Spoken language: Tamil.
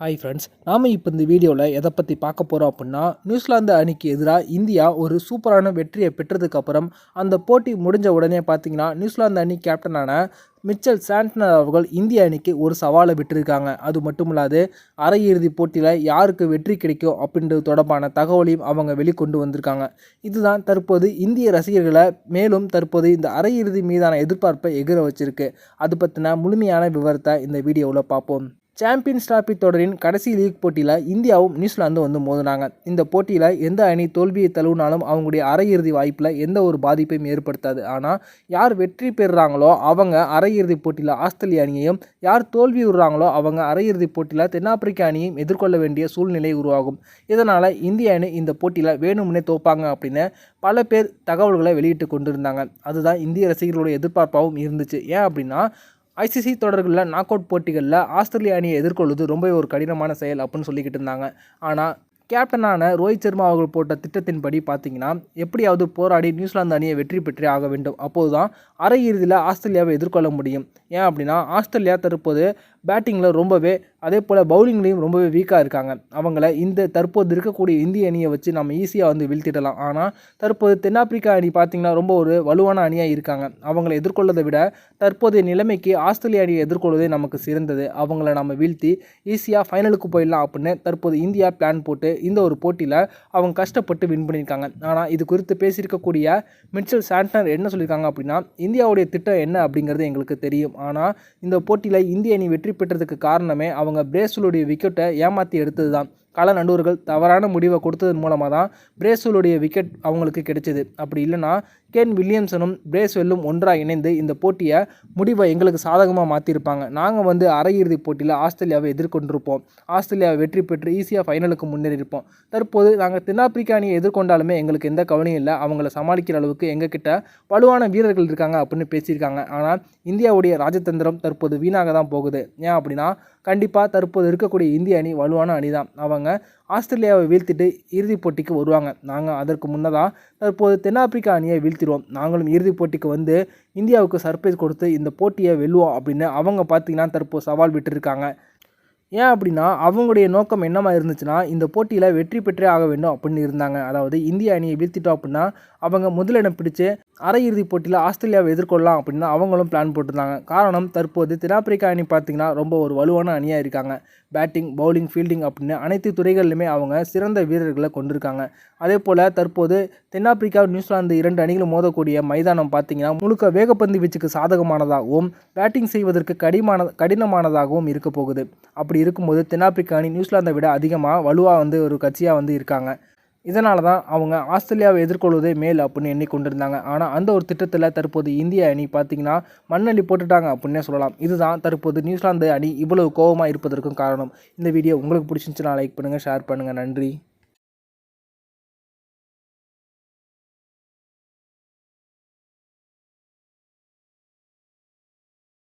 ஹாய் ஃப்ரெண்ட்ஸ் நாம் இப்போ இந்த வீடியோவில் எதை பற்றி பார்க்க போகிறோம் அப்படின்னா நியூசிலாந்து அணிக்கு எதிராக இந்தியா ஒரு சூப்பரான வெற்றியை பெற்றதுக்கப்புறம் அந்த போட்டி முடிஞ்ச உடனே பார்த்தீங்கன்னா நியூசிலாந்து அணி கேப்டனான மிச்சல் சாண்ட்னர் அவர்கள் இந்திய அணிக்கு ஒரு சவாலை விட்டுருக்காங்க. அது மட்டும் இல்லாது அரையிறுதி போட்டியில் யாருக்கு வெற்றி கிடைக்கும் அப்படின்றது தொடர்பான தகவலையும் அவங்க வெளிக்கொண்டு வந்திருக்காங்க. இதுதான் தற்போது இந்திய ரசிகர்களை மேலும் தற்போது இந்த அரையிறுதி மீதான எதிர்பார்ப்பை எகிர வச்சிருக்கு. அது பற்றின முழுமையான விவரத்தை இந்த வீடியோவில் பார்ப்போம். சாம்பியன்ஸ் டிராபி தொடரின் கடைசி லீக் போட்டியில் இந்தியாவும் நியூசிலாந்து வந்து மோதினாங்க. இந்த போட்டியில் எந்த அணி தோல்வியை தழுவினாலும் அவங்களுடைய அரையிறுதி வாய்ப்பில் எந்த ஒரு பாதிப்பையும் ஏற்படுத்தாது. ஆனால் யார் வெற்றி பெறுறாங்களோ அவங்க அரையிறுதி போட்டியில் ஆஸ்திரேலிய அணியையும் யார் தோல்வி விடுறாங்களோ அவங்க அரையிறுதி போட்டியில் தென்னாப்பிரிக்க அணியையும் எதிர்கொள்ள வேண்டிய சூழ்நிலை உருவாகும். இதனால் இந்திய அணி இந்த போட்டியில் வேணும்னே தோப்பாங்க அப்படின்னு பல பேர் தகவல்களை வெளியிட்டு கொண்டிருந்தாங்க. அதுதான் இந்திய ரசிகர்களுடைய எதிர்பார்ப்பாகவும் இருந்துச்சு. ஏன் அப்படின்னா ஐசிசி தொடர்களில் நாக் அவுட் போட்டிகளில் ஆஸ்திரேலிய அணியை எதிர்கொள்வது ரொம்பவே ஒரு கடினமான செயல் அப்படின்னு சொல்லிக்கிட்டு இருந்தாங்க. ஆனால் கேப்டனான ரோஹித் சர்மா அவர்கள் போட்ட திட்டத்தின்படி பார்த்தீங்கன்னா எப்படியாவது போராடி நியூசிலாந்து அணியை வெற்றி பெற்றே ஆக வேண்டும். அப்போது தான் அரையிறுதியில் ஆஸ்திரேலியாவை எதிர்கொள்ள முடியும். ஏன் அப்படின்னா ஆஸ்திரேலியா தற்போது பேட்டிங்கில் ரொம்பவே அதே போல் பவுலிங்லேயும் ரொம்பவே வீக்காக இருக்காங்க. அவங்கள இந்த தற்போது இருக்கக்கூடிய இந்திய அணியை வச்சு நம்ம ஈஸியாக வந்து வீழ்த்திடலாம். ஆனால் தற்போது தென்னாப்பிரிக்கா அணி பார்த்திங்கன்னா ரொம்ப ஒரு வலுவான அணியாக இருக்காங்க. அவங்கள எதிர்கொள்ளதை விட தற்போதைய நிலைமைக்கு ஆஸ்திரேலிய அணியை எதிர்கொள்வதே நமக்கு சிறந்தது. அவங்கள நம்ம வீழ்த்தி ஈஸியாக ஃபைனலுக்கு போயிடலாம் அப்படின்னு தற்போது இந்தியா பிளான் போட்டு இந்த ஒரு போட்டியில் அவங்க கஷ்டப்பட்டு வின் பண்ணியிருக்காங்க. ஆனால் இது குறித்து பேசியிருக்கக்கூடிய மிட்சல் சாண்ட்னர் என்ன சொல்லியிருக்காங்க அப்படின்னா இந்தியாவுடைய திட்டம் என்ன அப்படிங்கிறது எங்களுக்கு தெரியும். ஆனால் இந்த போட்டியில் இந்திய அணி வெற்றி பெற்றதுக்கு காரணமே அவங்க பிரேசிலுடைய விக்கெட்டை ஏமாற்றி எடுத்தது தான் கள நடுவர்கள் தவறான முடிவை கொடுத்ததன் மூலமாக தான் பிரேஸ்வெல்லுடைய விக்கெட் அவங்களுக்கு கிடைச்சிது. அப்படி இல்லைன்னா கேன் வில்லியம்சனும் பிரேஸ்வெல்லும் ஒன்றாக இணைந்து இந்த போட்டியை முடிவை எங்களுக்கு சாதகமாக மாற்றிருப்பாங்க நாங்கள் வந்து அரையிறுதி போட்டியில் ஆஸ்திரேலியாவை எதிர்கொண்டிருப்போம். ஆஸ்திரேலியாவை வெற்றி பெற்று ஈஸியாக ஃபைனலுக்கு முன்னேறியிருப்போம். தற்போது நாங்கள் தென்னாப்பிரிக்கா அணியை எதிர்கொண்டாலுமே எங்களுக்கு எந்த கவலையும் இல்லை. அவங்கள சமாளிக்கிற அளவுக்கு எங்ககிட்ட வலுவான வீரர்கள் இருக்காங்க அப்படின்னு பேசியிருக்காங்க. ஆனால் இந்தியாவுடைய ராஜதந்திரம் தற்போது வீணாக தான் போகுது. ஏன் அப்படின்னா கண்டிப்பாக தற்போது இருக்கக்கூடிய இந்திய அணி வலுவான அணி தான் அவங்க ஆஸ்திரேலியாவை வீழ்த்திட்டு இறுதிப் போட்டிக்கு வருவாங்க. நாங்கள் அதற்கு முன்னதாக தற்போது தென்னாப்பிரிக்கா அணியை வீழ்த்திடுவோம் நாங்களும் இறுதிப் போட்டிக்கு வந்து இந்தியாவுக்கு சர்ப்ரைஸ் கொடுத்து இந்த போட்டியை வெல்லுவோம் அப்படின்னு அவங்க பார்த்திங்கன்னா தற்போது சவால் விட்டுருக்காங்க. ஏன் அப்படின்னா அவங்களுடைய நோக்கம் என்னமா இருந்துச்சுன்னா இந்த போட்டியில் வெற்றி பெற்றே ஆக வேண்டும் அப்படின்னு இருந்தாங்க. அதாவது இந்திய அணியை வீழ்த்திட்டோம் அப்படின்னா அவங்க முதலிடம் பிடிச்சு அரையிறுதிப் போட்டியில் ஆஸ்திரேலியாவை எதிர்கொள்ளலாம் அப்படின்னு அவங்களும் பிளான் போட்டிருந்தாங்க. காரணம் தற்போது தென்னாப்பிரிக்கா அணி பார்த்திங்கன்னா ரொம்ப ஒரு வலுவான அணியாக இருக்காங்க. பேட்டிங் பவுலிங் ஃபீல்டிங் அப்படின்னு அனைத்து துறைகளிலுமே அவங்க சிறந்த வீரர்களை கொண்டிருக்காங்க. அதே போல் தற்போது தென்னாப்பிரிக்கா நியூசிலாந்து இரண்டு அணிகளும் மோதக்கூடிய மைதானம் பார்த்திங்கன்னா முழுக்க வேகப்பந்து வீச்சுக்கு சாதகமானதாகவும் பேட்டிங் செய்வதற்கு கடிமான கடினமானதாகவும் இருக்க போகுது. அப்படி இருக்கும்போது தென்னாப்பிரிக்கா அணி நியூசிலாந்தை விட அதிகமாக வலுவாக வந்து ஒரு கட்சியாக வந்து இருக்காங்க. இதனால தான் அவங்க ஆஸ்திரேலியாவை எதிர்கொள்வதே மேல் அப்படின்னு எண்ணிக்கொண்டிருந்தாங்க. ஆனால் அந்த ஒரு திட்டத்தில் தற்போது இந்திய அணி பார்த்திங்கன்னா மண்ணள்ளி போட்டுட்டாங்க அப்படின்னே சொல்லலாம். இதுதான் தற்போது நியூசிலாந்து அணி இவ்வளவு கோபமாக இருப்பதற்கும் காரணம். இந்த வீடியோ உங்களுக்கு பிடிச்சிருந்துச்சுன்னா லைக் பண்ணுங்கள் ஷேர் பண்ணுங்கள் நன்றி.